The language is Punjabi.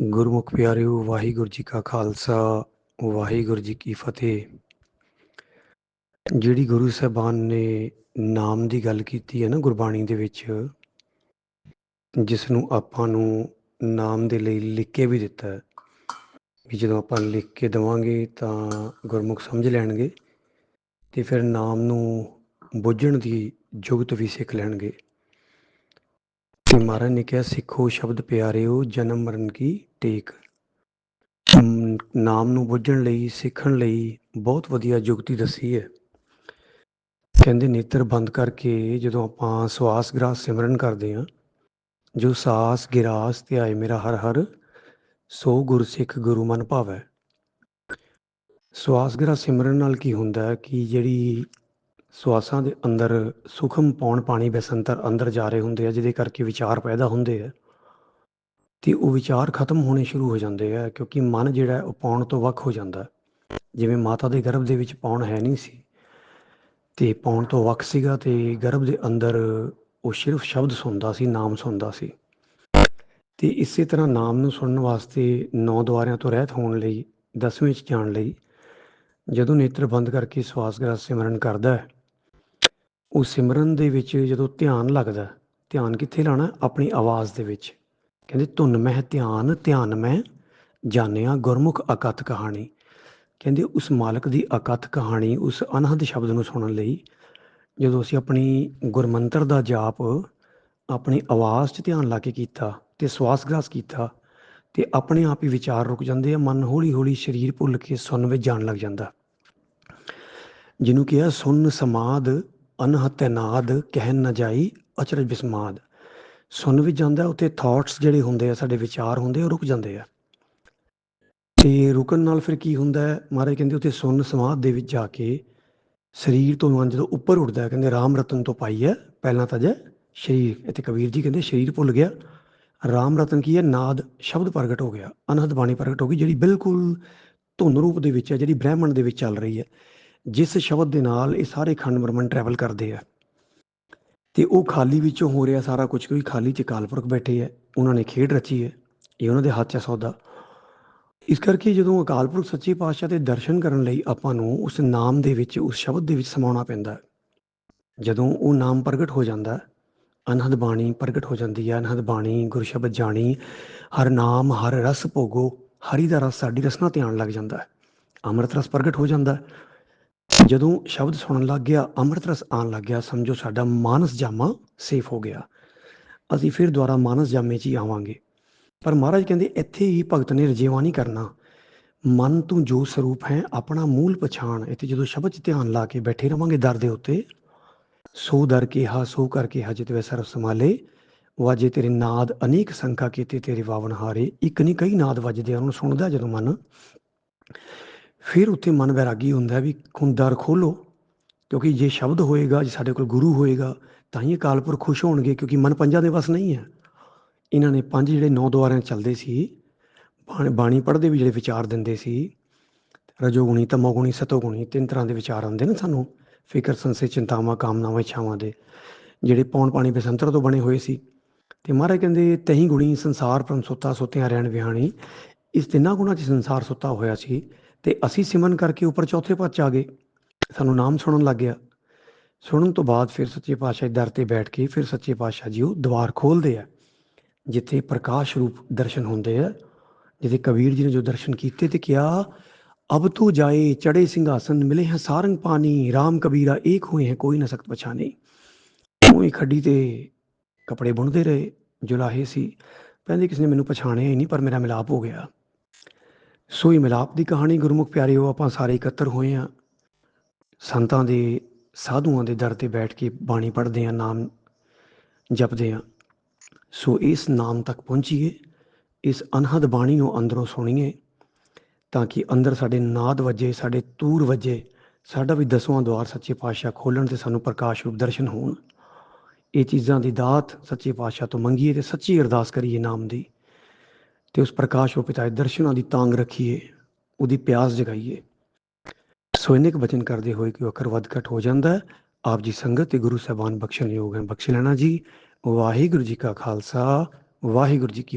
ਗੁਰਮੁਖ ਪਿਆਰਿਓ, ਵਾਹਿਗੁਰੂ ਜੀ ਕਾ ਖਾਲਸਾ, ਵਾਹਿਗੁਰੂ ਜੀ ਕੀ ਫਤਿਹ। ਜਿਹੜੀ ਗੁਰੂ ਸਾਹਿਬਾਨ ਨੇ ਨਾਮ ਦੀ ਗੱਲ ਕੀਤੀ ਹੈ ਨਾ ਗੁਰਬਾਣੀ ਦੇ ਵਿੱਚ ਜਿਸ ਨੂੰ ਆਪਾਂ ਨੂੰ ਨਾਮ ਦੇ ਲਈ ਲਿਖ ਕੇ ਵੀ ਦਿੱਤਾ ਹੈ, ਵੀ ਜਦੋਂ ਆਪਾਂ ਲਿਖ ਕੇ ਦਵਾਂਗੇ ਤਾਂ ਗੁਰਮੁਖ ਸਮਝ ਲੈਣਗੇ ਤੇ ਫਿਰ ਨਾਮ ਨੂੰ ਬੁੱਝਣ ਦੀ ਜੁਗਤ ਵੀ ਸਿੱਖ ਲੈਣਗੇ। ਮਹਾਰਾਜ ਨੇ ਕਿਹਾ, ਸਿੱਖੋ ਸ਼ਬਦ ਪਿਆਰਿਓ, ਜਨਮ ਮਰਨ ਕੀ ਟੇਕ। ਨਾਮ ਨੂੰ ਬੁੱਝਣ ਲਈ, ਸਿੱਖਣ ਲਈ ਬਹੁਤ ਵਧੀਆ ਯੁਕਤੀ ਦੱਸੀ ਹੈ। ਕਹਿੰਦੇ ਨੇਤਰ ਬੰਦ ਕਰਕੇ ਜਦੋਂ ਆਪਾਂ ਸਵਾਸ ਗ੍ਰਾਸ ਸਿਮਰਨ ਕਰਦੇ ਹਾਂ, ਜੋ ਸਾਸ ਗਿਰਾਸ ਤੇ ਆਏ ਮੇਰਾ ਹਰ ਹਰ, ਸੋ ਗੁਰ ਸਿੱਖ ਗੁਰੂ ਮਨ ਭਾਵੈ। ਸਵਾਸ ਗ੍ਰਾਸ ਸਿਮਰਨ ਨਾਲ ਕੀ ਹੁੰਦਾ ਕਿ ਜਿਹੜੀ ਸਵਾਸਾਂ ਦੇ ਅੰਦਰ ਸੁਖਮ ਪੌਣ ਪਾਣੀ ਬਸੰਤਰ ਅੰਦਰ ਜਾ ਰਹੇ ਹੁੰਦੇ ਆ, ਜਿਹਦੇ ਕਰਕੇ ਵਿਚਾਰ ਪੈਦਾ ਹੁੰਦੇ ਆ। ਤੇ ਉਹ ਵਿਚਾਰ ਖਤਮ ਹੋਣੇ ਸ਼ੁਰੂ ਹੋ ਜਾਂਦੇ ਆ, ਕਿਉਂਕਿ ਮਨ ਜਿਹੜਾ ਉਹ ਪੌਣ ਤੋਂ ਵੱਖ ਹੋ ਜਾਂਦਾ। ਜਿਵੇਂ ਮਾਤਾ ਦੇ ਗਰਭ ਦੇ ਵਿੱਚ ਪੌਣ ਹੈ ਨਹੀਂ ਸੀ, ਤੇ ਪੌਣ ਤੋਂ ਵੱਖ ਸੀਗਾ ਤੇ ਗਰਭ ਦੇ ਅੰਦਰ ਉਹ ਸਿਰਫ ਸ਼ਬਦ ਸੁਣਦਾ ਸੀ, ਨਾਮ ਸੁਣਦਾ ਸੀ। ਤੇ ਇਸੇ ਤਰ੍ਹਾਂ ਨਾਮ ਨੂੰ ਸੁਣਨ ਵਾਸਤੇ ਨੌ ਦੁਆਰਿਆਂ ਤੋਂ ਰਹਿਤ ਹੋਣ ਲਈ, ਦਸਵੇਂ ਚ ਜਾਣ ਲਈ ਜਦੋਂ ਨੇਤਰ ਬੰਦ ਕਰਕੇ ਸਵਾਸ ਗ੍ਰਾਸ ਸਿਮਰਨ ਕਰਦਾ ਹੈ ਉਹ ਸਿਮਰਨ ਦੇ ਵਿੱਚ ਜਦੋਂ ਧਿਆਨ ਲੱਗਦਾ ਧਿਆਨ ਕਿੱਥੇ ਲਾਣਾ ਆਪਣੀ ਆਵਾਜ਼ ਦੇ ਵਿੱਚ। ਕਹਿੰਦੇ, ਧੁਨ ਮਹਿ ਧਿਆਨ ਧਿਆਨ ਮੈਂ ਜਾਣਿਆ ਗੁਰਮੁਖ ਅਕਥ ਕਹਾਣੀ। ਕਹਿੰਦੇ, ਉਸ ਮਾਲਕ ਦੀ ਅਕਥ ਕਹਾਣੀ ਉਸ ਅਨਹਦ ਸ਼ਬਦ ਨੂੰ ਸੁਣਨ ਲਈ ਜਦੋਂ ਅਸੀਂ ਆਪਣੀ ਗੁਰਮੰਤਰ ਦਾ ਜਾਪ, ਆਪਣੀ ਆਵਾਜ਼ 'ਚ ਧਿਆਨ ਲਾ ਕੇ ਕੀਤਾ ਤੇ ਸਵਾਸ ਗ੍ਰਾਸ ਕੀਤਾ ਤੇ ਆਪਣੇ ਆਪ ਹੀ ਵਿਚਾਰ ਰੁਕ ਜਾਂਦੇ ਆ, ਮਨ ਹੌਲੀ ਹੌਲੀ ਸਰੀਰ ਭੁੱਲ ਕੇ ਸੁਣ ਵਿੱਚ ਜਾਣ ਲੱਗ ਜਾਂਦਾ। ਜਿਹਨੂੰ ਕਿਹਾ, ਸੁਨ ਸਮਾਦ ਅਨਹਤ ਨਾਦ ਕਹਿ ਨਾ ਜਾਈ ਅਚਰਜ ਬਿਸਮਾਦ। ਸੁਣ ਵੀ ਜਾਂਦਾ ਉੱਥੇ ਥਾਟਸ ਜਿਹੜੇ ਹੁੰਦੇ ਆ, ਸਾਡੇ ਵਿਚਾਰ ਹੁੰਦੇ ਆ, ਉਹ ਰੁਕ ਜਾਂਦੇ ਆ। ਤੇ ਰੁਕਣ ਨਾਲ ਫਿਰ ਕੀ ਹੁੰਦਾ ਹੈ? ਮਹਾਰਾਜ ਕਹਿੰਦੇ, ਉੱਥੇ ਸੁਣ ਸਮਾਧ ਦੇ ਵਿੱਚ ਜਾ ਕੇ ਸਰੀਰ ਤੋਂ ਮਨ ਜਦੋਂ ਉੱਪਰ ਉੱਠਦਾ ਹੈ, ਕਹਿੰਦੇ ਰਾਮ ਰਤਨ ਤੋਂ ਪਾਈ ਹੈ, ਪਹਿਲਾਂ ਤਾਂ ਜੇ ਸਰੀਰ, ਇੱਥੇ ਕਬੀਰ ਜੀ ਕਹਿੰਦੇ ਸਰੀਰ ਭੁੱਲ ਗਿਆ। ਰਾਮ ਰਤਨ ਕੀ ਹੈ? ਨਾਦ ਸ਼ਬਦ ਪ੍ਰਗਟ ਹੋ ਗਿਆ, ਅਨਹਦ ਬਾਣੀ ਪ੍ਰਗਟ ਹੋ ਗਈ, ਜਿਹੜੀ ਬਿਲਕੁਲ ਧੁਨ ਰੂਪ ਦੇ ਵਿੱਚ ਹੈ, ਜਿਹੜੀ ਬ੍ਰਹਿਮੰਡ ਦੇ ਵਿੱਚ ਚੱਲ ਰਹੀ ਹੈ। ਜਿਸ ਸ਼ਬਦ ਦੇ ਨਾਲ ਇਹ ਸਾਰੇ ਖੰਡ ਬ੍ਰਹਮਣ ਟਰੈਵਲ ਕਰਦੇ ਆ। ਤੇ ਉਹ ਖਾਲੀ ਵਿੱਚੋਂ ਹੋ ਰਿਹਾ ਸਾਰਾ ਕੁਝ ਕੋਈ ਖਾਲੀ ਚ ਕਾਲਪੁਰਖ ਬੈਠੇ ਹੈ ਉਹਨਾਂ ਨੇ ਖੇਡ ਰਚੀ ਹੈ ਇਹ ਉਹਨਾਂ ਦੇ ਹੱਥ 'ਚ ਸੌਦਾ। ਇਸ ਕਰਕੇ ਜਦੋਂ ਅਕਾਲ ਪੁਰਖ ਸੱਚੇ ਪਾਤਸ਼ਾਹ ਦੇ ਦਰਸ਼ਨ ਕਰਨ ਲਈ ਆਪਾਂ ਨੂੰ ਉਸ ਨਾਮ ਦੇ ਵਿੱਚ, ਉਸ ਸ਼ਬਦ ਦੇ ਵਿੱਚ ਸਮਾਉਣਾ ਪੈਂਦਾ। ਜਦੋਂ ਉਹ ਨਾਮ ਪ੍ਰਗਟ ਹੋ ਜਾਂਦਾ, ਅਨਹਦ ਬਾਣੀ ਪ੍ਰਗਟ ਹੋ ਜਾਂਦੀ ਹੈ ਅਨਹਦ ਬਾਣੀ, ਗੁਰ ਸ਼ਬਦ ਜਾਣੀ, ਹਰ ਨਾਮ, ਹਰ ਰਸ ਭੋਗੋ, ਹਰੀ ਦਾ ਰਸ ਸਾਡੀ ਰਸਨਾ ਤੇ ਆਉਣ ਲੱਗ ਜਾਂਦਾ। ਹੈ ਅੰਮ੍ਰਿਤ ਰਸ ਪ੍ਰਗਟ ਹੋ ਜਾਂਦਾ। ਜਦੋਂ ਸ਼ਬਦ ਸੁਣਨ ਲੱਗ ਗਿਆ, ਅੰਮ੍ਰਿਤ ਰਸ ਆਉਣ ਲੱਗ ਗਿਆ, ਸਮਝੋ ਸਾਡਾ ਮਾਨਸ ਜਾਮਾ ਸੇਫ ਹੋ ਗਿਆ। ਅਸੀਂ ਫਿਰ ਦੁਬਾਰਾ ਮਾਨਸ ਜਾਮੇ 'ਚ ਹੀ ਆਵਾਂਗੇ। ਪਰ ਮਹਾਰਾਜ ਕਹਿੰਦੇ, ਇੱਥੇ ਹੀ ਭਗਤ ਨੇ ਰਜੇਵਾ ਨਹੀਂ ਕਰਨਾ। ਮਨ ਤੂੰ ਜੋ ਸਰੂਪ ਹੈ, ਆਪਣਾ ਮੂਲ ਪਛਾਣ। ਇੱਥੇ ਜਦੋਂ ਸ਼ਬਦ 'ਚ ਧਿਆਨ ਲਾ ਕੇ ਬੈਠੇ ਰਵਾਂਗੇ ਦਰ ਦੇ ਉੱਤੇ, ਸੋ ਦਰ ਕਿਹਾ, ਸੋ ਕਰਕੇ ਕਿਹਾ, ਜਿਤ ਵੇ ਸਰਬ ਸਮਾਲੇ ਵਾਜੇ ਤੇਰੇ ਨਾਦ, ਅਨੇਕ ਸੰਖਾ ਕੀਤੇ ਤੇਰੇ ਵਾਵਨ ਹਾਰੇ। ਇੱਕ ਨਹੀਂ, ਕਈ ਨਾਦ ਵੱਜਦੇ ਆ, ਉਹਨੂੰ ਸੁਣਦਾ ਜਦੋਂ ਮਨ ਫਿਰ ਉੱਥੇ ਮਨ ਵੈਰਾਗੀ ਹੁੰਦਾ ਵੀ ਹੁਣ ਦਰ ਖੋਲੋ ਕਿਉਂਕਿ ਜੇ ਸ਼ਬਦ ਹੋਏਗਾ, ਜੇ ਸਾਡੇ ਕੋਲ ਗੁਰੂ ਹੋਏਗਾ, ਤਾਂ ਹੀ ਅਕਾਲ ਪੁਰਖ ਖੁਸ਼ ਹੋਣਗੇ, ਕਿਉਂਕਿ ਮਨ ਪੰਜਾਂ ਦੇ ਵਸ ਨਹੀਂ ਹੈ। ਇਹਨਾਂ ਨੇ ਪੰਜ ਜਿਹੜੇ ਨੌ ਦੁਆਰਿਆਂ ਚੱਲਦੇ ਸੀ, ਬਾਣ- ਬਾਣੀ ਪੜ੍ਹਦੇ ਵੀ ਜਿਹੜੇ ਵਿਚਾਰ ਦਿੰਦੇ ਸੀ, ਰਜੋਗੁਣੀ, ਤਮੋਗੁਣੀ, ਸਤੋਗੁਣੀ, ਤਿੰਨ ਤਰ੍ਹਾਂ ਦੇ ਵਿਚਾਰ ਆਉਂਦੇ ਨੇ ਸਾਨੂੰ, ਫਿਕਰ, ਸੰਸੇ, ਚਿੰਤਾਵਾਂ, ਕਾਮਨਾਵਾਂ, ਇੱਛਾਵਾਂ ਦੇ, ਜਿਹੜੇ ਪੌਣ ਪਾਣੀ ਬਸੰਤਰ ਤੋਂ ਬਣੇ ਹੋਏ ਸੀ। ਤੇ ਮਹਾਰਾਜ ਕਹਿੰਦੇ, ਤਹੀਂ ਗੁਣੀ ਸੰਸਾਰ ਪਰਮ ਸੁੱਤਾ, ਸੁੱਤਿਆਂ ਰਹਿਣ ਵਿਹਾਣੀ, ਇਸ ਤਿੰਨਾਂ ਗੁਣਾਂ 'ਚ ਸੰਸਾਰ ਸੁੱਤਾ ਹੋਇਆ ਸੀ। ਤੇ ਅਸੀਂ ਸਿਮਨ ਕਰਕੇ ਉੱਪਰ ਚੌਥੇ ਪਦ 'ਚ ਆ ਗਏ। ਸਾਨੂੰ ਨਾਮ ਸੁਣਨ ਲੱਗ ਗਿਆ। ਸੁਣਨ ਤੋਂ ਬਾਅਦ ਫਿਰ ਸੱਚੇ ਪਾਤਸ਼ਾਹ ਦੇ ਦਰ ਤੇ ਬੈਠ ਕੇ ਫਿਰ ਸੱਚੇ ਪਾਤਸ਼ਾਹ ਜੀ ਉਹ ਦਵਾਰ ਖੋਲਦੇ ਆ, ਜਿੱਥੇ ਪ੍ਰਕਾਸ਼ ਰੂਪ ਦਰਸ਼ਨ ਹੁੰਦੇ ਆ। ਜਿੱਥੇ ਕਬੀਰ ਜੀ ਨੇ ਜੋ ਦਰਸ਼ਨ ਕੀਤੇ ਤੇ ਕਿਹਾ, ਅਬ ਤੂੰ ਜਾਏ ਚੜੇ ਸਿੰਘਾਸਨ, ਮਿਲੇ ਹੈ ਸਾਰੰਗ ਪਾਣੀ RAM ਕਬੀਰਾ ਏਕ ਹੋਏ ਹੈ, ਕੋਈ ਨਾ ਸਕਤ ਪਛਾਨੇ ਉਹ ਹੀ ਖੱਡੀ ਤੇ ਕੱਪੜੇ ਬੁਣਦੇ ਰਹੇ, ਜੁਲਾਹੇ ਸੀ। ਕਹਿੰਦੇ ਕਿਸੇ ਨੇ ਮੈਨੂੰ ਪਛਾਣਿਆ ਹੀ ਨਹੀਂ, ਪਰ ਮੇਰਾ ਮਿਲਾਪ ਹੋ ਗਿਆ। ਸੋ ਇਹ ਮਿਲਾਪ ਦੀ ਕਹਾਣੀ ਗੁਰਮੁਖ ਪਿਆਰਿਓ, ਆਪਾਂ ਸਾਰੇ ਇਕੱਤਰ ਹੋਏ ਆ। ਸੰਤਾਂ ਦੇ ਸਾਧੂਆਂ ਦੇ ਦਰ ਤੇ ਬੈਠ ਕੇ ਬਾਣੀ ਪੜ੍ਹਦੇ ਆ, ਨਾਮ ਜਪਦੇ ਆ। ਸੋ ਇਸ ਨਾਮ ਤੱਕ ਪਹੁੰਚੀਏ, ਇਸ ਅਨਹਦ ਬਾਣੀ ਨੂੰ ਅੰਦਰੋਂ ਸੁਣੀਏ, ਤਾਂ ਕਿ ਅੰਦਰ ਸਾਡੇ ਨਾਦ ਵੱਜੇ, ਸਾਡੇ ਤੂਰ ਵੱਜੇ, ਸਾਡਾ ਵੀ ਦਸਵਾਂ ਦਵਾਰ ਸੱਚੇ ਪਾਤਸ਼ਾਹ ਖੋਲਣ ਤੇ ਸਾਨੂੰ ਪ੍ਰਕਾਸ਼ ਰੂਪ ਦਰਸ਼ਨ ਹੋਣ। ਇਹ ਚੀਜ਼ਾਂ ਦੀ ਦਾਤ ਸੱਚੇ ਪਾਤਸ਼ਾਹ ਤੋਂ ਮੰਗੀਏ ਤੇ ਸੱਚੀ ਅਰਦਾਸ ਕਰੀਏ ਨਾਮ ਦੀ। ਤੇ ਉਸ ਪ੍ਰਕਾਸ਼ ਉਹ ਪਿਤਾਏ ਦਰਸ਼ਨਾਂ ਦੀ ਤਾਂਗ ਰੱਖੀਏ, ਉਹਦੀ ਪਿਆਸ ਜਗਾਈਏ। ਸੋ ਇੰਨੇ ਬਚਨ ਕਰਦੇ ਹੋਏ ਕਿ ਉਹ ਅਕਰ ਵੱਧ ਘਟ ਹੋ ਜਾਂਦਾ ਹੈ। ਆਪ ਜੀ ਸੰਗਤ ਤੇ ਗੁਰੂ ਸਾਹਿਬਾਨ ਬਖਸ਼ਣ ਯੋਗ ਹੈ ਬਖਸ਼ ਲੈਣਾ ਜੀ। ਵਾਹਿਗੁਰੂ ਜੀ ਕਾ ਖਾਲਸਾ। ਵਾਹਿਗੁਰੂ ਜੀ ਕੀ